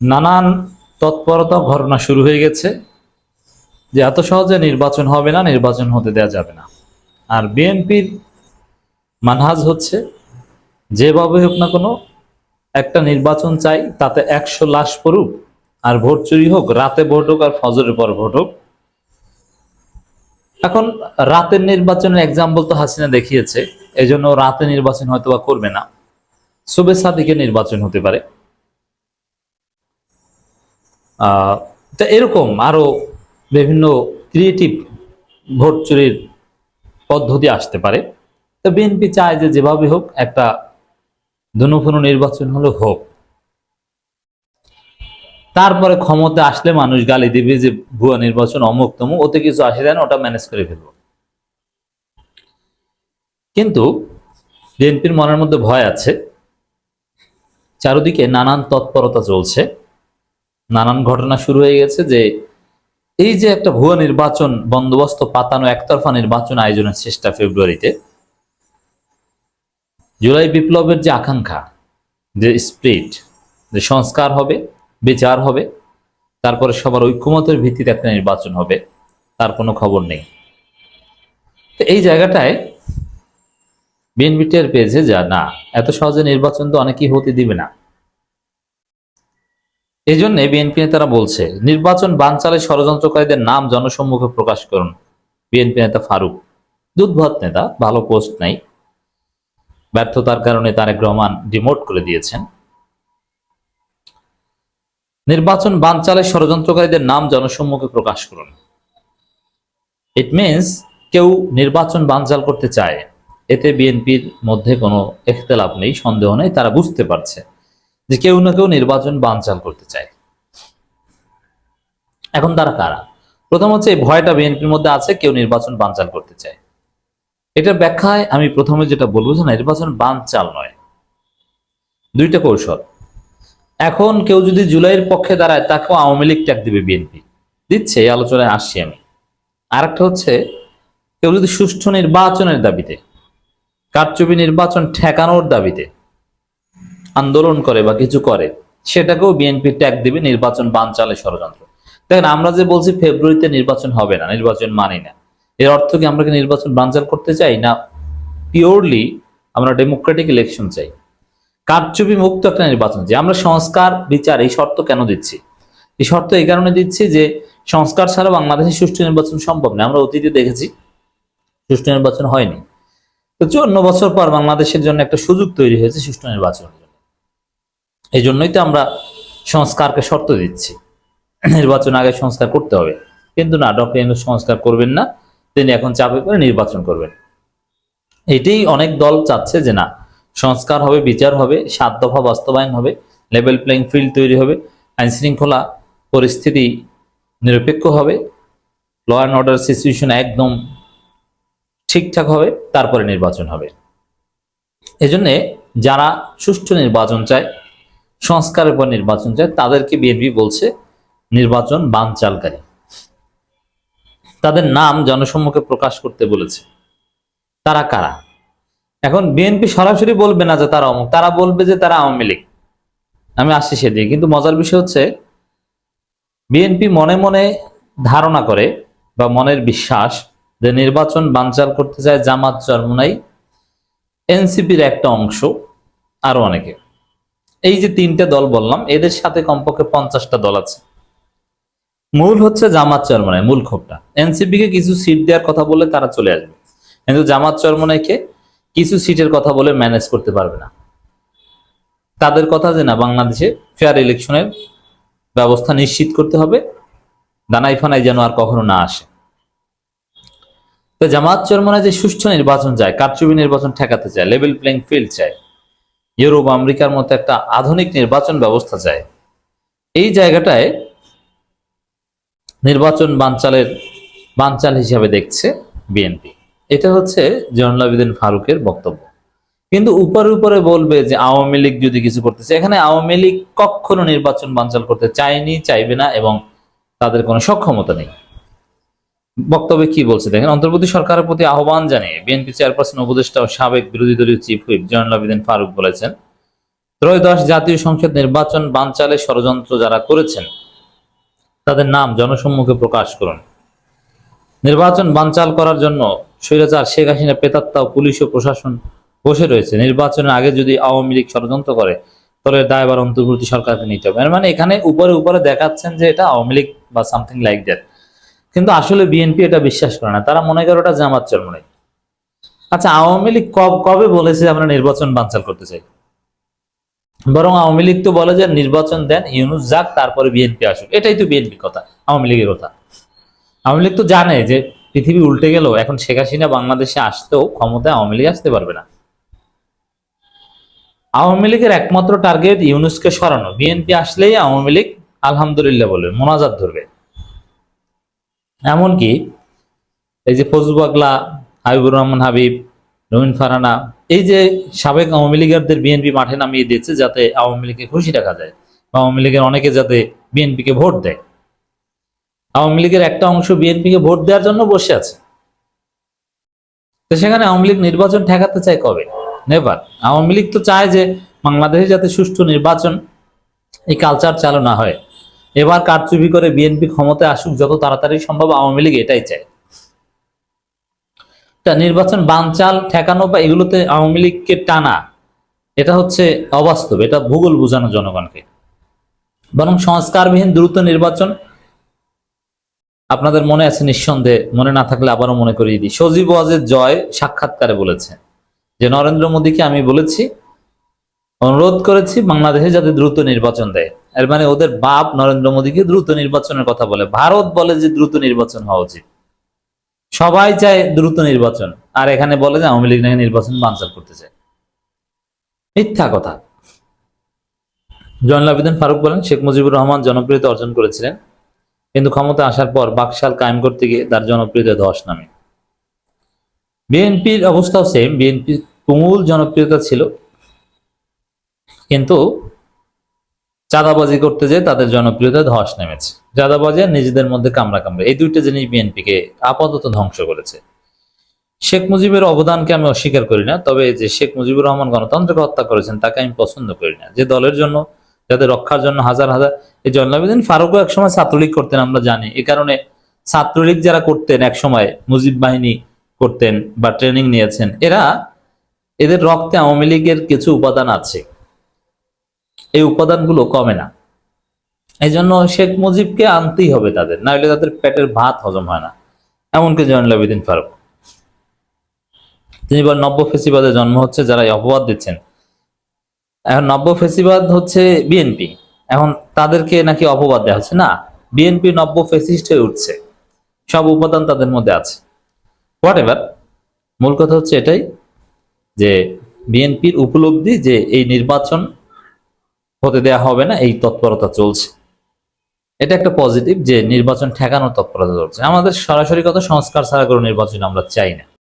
নানান তৎপরতা ঘটনা শুরু হয়ে গেছে যে এত সহজে নির্বাচন হবে না, নির্বাচন হতে দেওয়া যাবে না। আর বিএনপির মানহাজ হচ্ছে, যেভাবে হোক না কোনো, একটা নির্বাচন চাই, তাতে একশো লাশ পড়ুক, আর ভোট চুরি হোক, রাতে ভোট হোক আর ফজরের পর ভোট হোক। এখন রাতের নির্বাচনের এক্সাম্পল তো হাসিনা দেখিয়েছে এই জন্য রাতে নির্বাচন হয়তো বা করবে না। শুভে সাদিকে নির্বাচন হতে পারে। তা এরকম আরও বিভিন্ন ক্রিয়েটিভ ভোট চুরির পদ্ধতি আসতে পারে। তো বিএনপি চায় যেভাবে হোক একটা ধনুফুনু নির্বাচন হলো হোক। তারপরে ক্ষমতা আসলে মানুষ গালি দিবে যে ভুয়া নির্বাচন অমুক তমুক, ওতে কিছু আসে যায় না, ওটা ম্যানেজ করে ফেলব। কিন্তু বিএনপির মনের মধ্যে ভয় আছে। চারিদিকে নানান তৎপরতা চলছে। নানান ঘটনা শুরু হয়ে গেছে যে এই যে একটা ভুয়া নির্বাচন বন্দোবস্ত পাতানো একতরফা নির্বাচন আয়োজনের চেষ্টা ফেব্রুয়ারিতে, জুলাই বিপ্লবের যে আকাঙ্ক্ষা, যে স্প্রিট, যে সংস্কার হবে, বিচার হবে, তারপরে সবার ঐক্যমতের ভিত্তিতে একটা নির্বাচন হবে, তার কোনো খবর নেই। তো এই জায়গাটায় বিএনপি টের পেয়েছে যা না, এত সহজে নির্বাচন তো অনেকেই হতে দিবে না। এই জন্য বিএনপি নেতারা বলছে, নির্বাচন বানচালে ষড়যন্ত্রকারীদের নাম জনসম্মুখে প্রকাশ করুন। বিএনপি নেতা ফারুক, দুধভাত নেতা, ভালো পোস্ট নাই। ব্যর্থতার কারণে তারেক রহমান ডিমোট করে দিয়েছেন। নির্বাচন বানচালে ষড়যন্ত্রকারীদের নাম জনসম্মুখে প্রকাশ করুন। ইট মিনস কেউ নির্বাচন বানচাল করতে চায়, এতে বিএনপির মধ্যে কোনো এখতেলাপ নেই, সন্দেহ নেই, তারা বুঝতে পারছে। যে কেউ না কেউ নির্বাচন বানচাল করতে চায়। এখন তারা কারা? প্রথম হচ্ছে এই ভয়টা বিএনপির মধ্যে আছে, কেউ নির্বাচন বানচাল করতে চায়। এটার ব্যাখ্যায় আমি প্রথমে যেটা বলব যে নির্বাচন বানচাল নয়। দুইটা কৌশল। এখন কেউ যদি জুলাইয়ের পক্ষে দাঁড়ায়, তাকেও আওয়ামী লীগ ট্যাগ দিবে বিএনপি। দিচ্ছে, এই আলোচনায় আসছি আমি। আরেকটা হচ্ছে, কেউ যদি সুষ্ঠু নির্বাচনের দাবিতে, কারচুপি নির্বাচন ঠেকানোর দাবিতে আন্দোলন করে বা কিছু করে, সেটাকেও বিএনপি ট্যাগ দিবে নির্বাচন বানচালে ষড়যন্ত্র। দেখেন, আমরা যে বলছি ফেব্রুয়ারিতে নির্বাচন হবে না, নির্বাচন মানি না। এর অর্থ কি আমরা কি নির্বাচন বানচাল করতে চাই না পিওরলি আমরা ডেমোক্রেটিক ইলেকশন চাই? কারচুপি মুক্ত একটা নির্বাচন চাই। আমরা সংস্কার, বিচার এই শর্ত কেন দিচ্ছি? এই শর্ত এই কারণে দিচ্ছি যে সংস্কার ছাড়া বাংলাদেশে সুষ্ঠু নির্বাচন সম্ভব না আমরা অতীতে দেখেছি, সুষ্ঠু নির্বাচন হয়নি। তো চুয়ান্ন বছর পর বাংলাদেশের জন্য একটা সুযোগ তৈরি হয়েছে সুষ্ঠু নির্বাচনের জন্য। এই জন্যই তো আমরা সংস্কারকে শর্ত দিচ্ছি। নির্বাচন আগে সংস্কার করতে হবে। কিন্তু না, ডক্টর ইউনূস সংস্কার করবেন না, তিনি এখন চাপে করে নির্বাচন করবেন। এটাই অনেক দল চাচ্ছে যে না, সংস্কার হবে, বিচার হবে, সাত দফা বাস্তবায়ন হবে লেভেল প্লেইং ফিল্ড তৈরি হবে, আইন শৃঙ্খলা পরিস্থিতি নিরপেক্ষ হবে ল অ্যান্ড অর্ডার সিচুয়েশন একদম ঠিকঠাক হবে, তারপরে নির্বাচন হবে। এজন্যে যারা সুষ্ঠু নির্বাচন চায় সংস্কারের পর নির্বাচন চায়, তাদেরকে বিএনপি বলছে নির্বাচন বানচালকারী। তাদের নাম জনসম্মুখে প্রকাশ করতে বলেছে। তারা কারা? এখন বিএনপি সরাসরি বলবে না যে তারা অমুক, তারা বলবে যে তারা আওয়ামী লীগ। আমি আসছি সেদিকে কিন্তু মজার বিষয় হচ্ছে বিএনপি মনে মনে ধারণা করে বা মনের বিশ্বাস যে নির্বাচন বানচাল করতে চায় জামাত চরমুনাই এনসিপির একটা অংশ, আরও অনেকে। এই যে তিনটে দল বললাম, এদের সাথে কমপক্ষে পঞ্চাশটা দল আছে। মূল হচ্ছে জামাত চরমনাই, মূল ক্ষোভটা। এনসিপি কে কিছু সিট দেওয়ার কথা বলে তারা চলে আসবে। কিন্তু জামাত চরমনাইকে কিছু সিটের কথা বলে ম্যানেজ করতে পারবে না। তাদের কথা যে না, বাংলাদেশে ফেয়ার ইলেকশনের ব্যবস্থা নিশ্চিত করতে হবে, দানাই ফানাই যেন আর কখনো না আসে। তো জামাত চরমনায় যে সুষ্ঠু নির্বাচন চায়, কারচুপি নির্বাচন ঠেকাতে চায় লেভেল প্লেইং ফিল্ড চায় ইউরোপ, আমেরিকার মতো একটা আধুনিক নির্বাচন ব্যবস্থা চায়। এই জায়গাটায় নির্বাচন বানচালের, বানচাল হিসাবে দেখছে বিএনপি। এটা হচ্ছে জয়নুল আবেদিন ফারুকের বক্তব্য। কিন্তু উপরে উপরে বলবে যে আওয়ামী লীগ যদি কিছু করতেছে এখানে আওয়ামী লীগ কখনো নির্বাচন বানচাল করতে চায়নি, চাইবে না এবং তাদের কোনো সক্ষমতা নেই। বক্তব্যে কি বলছে? দেখেন, অন্তর্বর্তী সরকারের প্রতি আহ্বান জানিয়ে বিএনপি চেয়ারপারসন উপদেষ্টা ও সাবেক বিরোধী দলীয় চিফ হুইপ জয়নুল আবেদিন ফারুক বলেছেন, ত্রয়োদশ জাতীয় সংসদ নির্বাচন বানচালে ষড়যন্ত্র যারা করেছেন, তাদের নাম জনসম্মুখে প্রকাশ করুন। নির্বাচন বানচাল করার জন্য স্বৈরাচার শেখ হাসিনা পেতাত্তা পুলিশ ও প্রশাসন বসে রয়েছে। নির্বাচনের আগে যদি আওয়ামী লীগ ষড়যন্ত্র করে, তাহলে দায়বার অন্তর্বর্তী সরকারকে নিতে হবে। মানে এখানে উপরে উপরে দেখাচ্ছেন যে এটা আওয়ামী লীগ বা সামথিং লাইক দ্যাট কিন্তু আসলে বিএনপি এটা বিশ্বাস করে না। তারা মনে করে ওটা জামাত চরমনে আচ্ছা আওয়ামী লীগ কব- কবে বলেছে আমরা নির্বাচন বানচাল করতে চাই? বরং আওয়ামী লীগ তো বলে যে নির্বাচন দেন ইউনুস যাক, তারপরে বিএনপি আসুক। এটাই তো বিএনপি কথা, আওয়ামী লীগের কথা। আওয়ামী লীগ তো জানে যে পৃথিবী উল্টে গেল, এখন শেখ হাসিনা বাংলাদেশে আসতেও ক্ষমতায় আওয়ামী লীগ আসতে পারবে না। আওয়ামী লীগের একমাত্র টার্গেট ইউনুসকে সরানো। বিএনপি আসলেই আওয়ামী লীগ আলহামদুলিল্লাহ বলবে, মোনাজাত ধরবে। এমনকি এই যে ফজলুবাগলা হাবিবুর রহমান হাবিব রবিন ফারানা এই যে সাবেক আওয়ামী লীগারদের বিএনপি মাঠে নামিয়ে দিয়েছে যাতে আওয়ামী লীগকে খুশি রাখা যায় বা আওয়ামী লীগের অনেকে যাতে বিএনপিকে ভোট দেয়। আওয়ামী লীগের একটা অংশ বিএনপিকে ভোট দেওয়ার জন্য বসে আছে। তো সেখানে আওয়ামী লীগ নির্বাচন ঠেকাতে চায় কবে? নেভার আওয়ামী লীগ তো চায় যে বাংলাদেশে যাতে সুষ্ঠু নির্বাচন এই কালচার চালু না হয়। এবার কারচুপি করে বিএনপি ক্ষমতায় আসুক যত তাড়াতাড়ি সম্ভব আওয়ামী লীগ এটাই চায়। নির্বাচন বানচাল, ঠেকানো বা এগুলোতে আওয়ামী লীগকে টানা, এটা হচ্ছে অবাস্তব, এটা ভূগোল বোঝানো জনগণকে। বরং সংস্কারবিহীন দ্রুত নির্বাচন আপনাদের মনে আছে নিঃসন্দেহে, মনে না থাকলে আবারও মনে করিয়ে দিই। সজীব ওয়াজের জয় সাক্ষাৎকারে বলেছে যে, নরেন্দ্র মোদীকে আমি বলেছি, অনুরোধ করেছি বাংলাদেশে যাতে দ্রুত নির্বাচন দেয়। এর মানে ওদের বাপ নরেন্দ্র মোদীকে দ্রুত নির্বাচনের কথা বলে। ভারত বলে যে দ্রুত নির্বাচন হওয়া উচিত। সবাই চায় দ্রুত নির্বাচন। আর এখানে বলে যে আওয়ামী লীগ নাকি নির্বাচন বানচাল করতে চায়। মিথ্যা কথা। জয়নুল আবেদিন ফারুক বলেন, শেখ মুজিবুর রহমান জনপ্রিয়তা অর্জন করেছিলেন। কিন্তু ক্ষমতা আসার পর বাকশাল কায়েম করতে গিয়ে তার জনপ্রিয়তা ধস নামে। বিএনপির অবস্থাও সেম বিএনপি তুমুল জনপ্রিয়তা ছিল। কিন্তু চাঁদাবাজি করতে যেয়ে তাদের জনপ্রিয়তা ধস নেমেছে। চাঁদাবাজি আর নিজেদের মধ্যে কামড়া কামড়া এই দুইটা জিনিস বিএনপিকে আপাতত ধ্বংস করেছে। শেখ মুজিবের অবদানকে আমি অস্বীকার করি না, তবে যে শেখ মুজিবুর রহমান গণতন্ত্রকে হত্যা করেছেন, তাকে আমি পছন্দ করি না। যে দলের জন্য, যাদের রক্ষার জন্য হাজার হাজার, এই জন্নাবিদিন ফারুকও একসময় ছাত্রলীগ করতেন, আমরা জানি। এই কারণে ছাত্রলীগ যারা করতেন, একসময় মুজিব বাহিনী করতেন বা ট্রেনিং নিয়েছেন, এরা, এদের রক্তে আওয়ামী লীগের কিছু উপাদান আছে। এই উপাদানগুলো কমে না। এই জন্য শেখ মুজিবকে আনতেই হবে তাদের, নাহলে তাদের পেটের ভাত হজম হয় না। এমনকি জয়নুল আবেদিন ফারুক। তিনি বলেন, নব্য ফেসিবাদে জন্ম হচ্ছে যারা এই অপবাদ দিচ্ছেন। এখন নব্য ফেসিবাদ হচ্ছে বিএনপি। এখন তাদেরকে নাকি অপবাদ দেওয়া হচ্ছে। না, বিএনপি নব্য ফেসিস্ট হয়ে উঠছে। সব উপাদান তাদের মধ্যে আছে। হোয়াট এভার মূল কথা হচ্ছে এটাই যে বিএনপির উপলব্ধি যে এই নির্বাচন হতে দেয়া হবে না, এই তৎপরতা চলছে। এটা একটা পজিটিভ যে নির্বাচন ঠেকানোর তৎপরতা চলছে। আমাদের সরাসরি কথা, সংস্কার ছাড়া কোনো নির্বাচন আমরা চাই না।